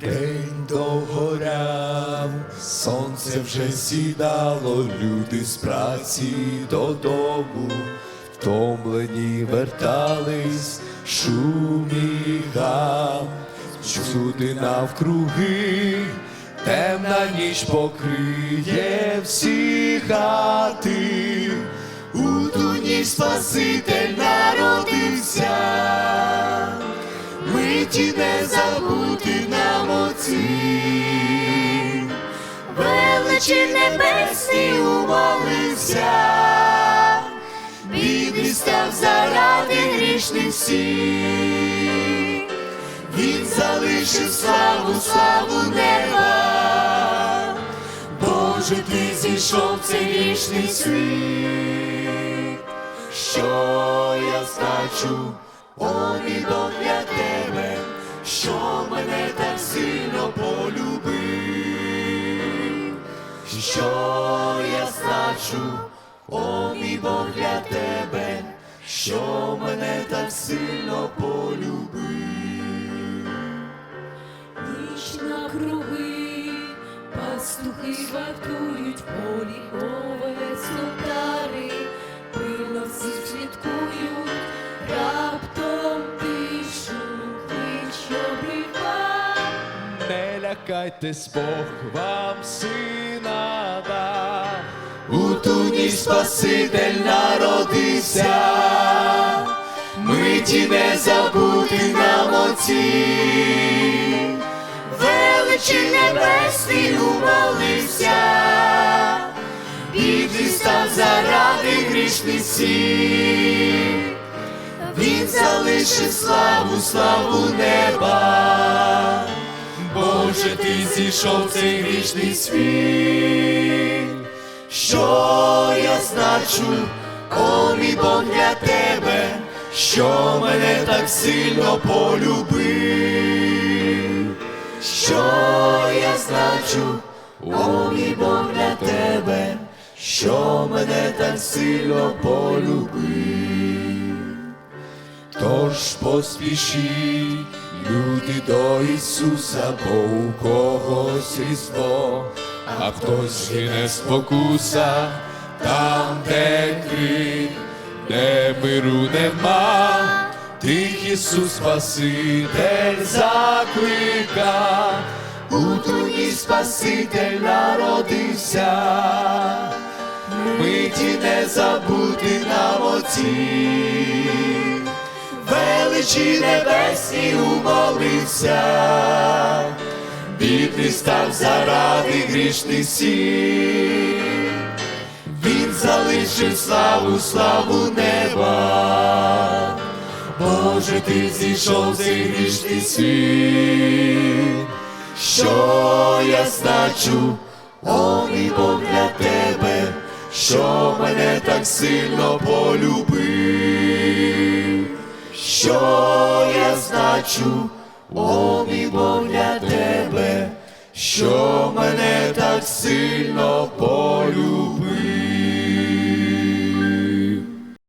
День догоряв, сонце вже сідало, люди з праці додому, втомлені вертались, шум і всюди навкруги, темна ніч покриє всі хати, у ту ніч Спаситель народився. Миті не забути оці. Величі небесні умолився, Він став заради грішних всіх. Він залишив славу, славу неба. Боже, ти зійшов цей грішний світ. Що я значу, о полюбив. Що я значу, о мій Бог для тебе, що мене так сильно полюбив. Ніч на круги, пастухи вартують полі Не Бог вам сина дав. У ту ніч Спаситель народився, миті не забути нам оці. величі небесні умолився, І став заради грішних всіх. Він залишив славу, славу неба. Боже, ти зійшов цей грішний світ. Що я значу, о мій Бог для тебе, що мене так сильно полюбив. Що я значу, о мій Бог для тебе, що мене так сильно полюбив. Тож поспішіть, люди до Ісуса, бо у когось різдво, а хтось гине спокуса, там, де крик, де миру нема, тих Ісус Спаситель заклика, у ту Спаситель народився, миті не забути нам оці величі небесні умолився, бідний став заради грішних всіх. Він залишив славу, славу неба. Боже, ти зійшов цей грішний світ. Що я значу, о мій Бог для тебе, що мене так сильно полюбив. Значу, о мій Бог для тебе, що мене так сильно полюбив.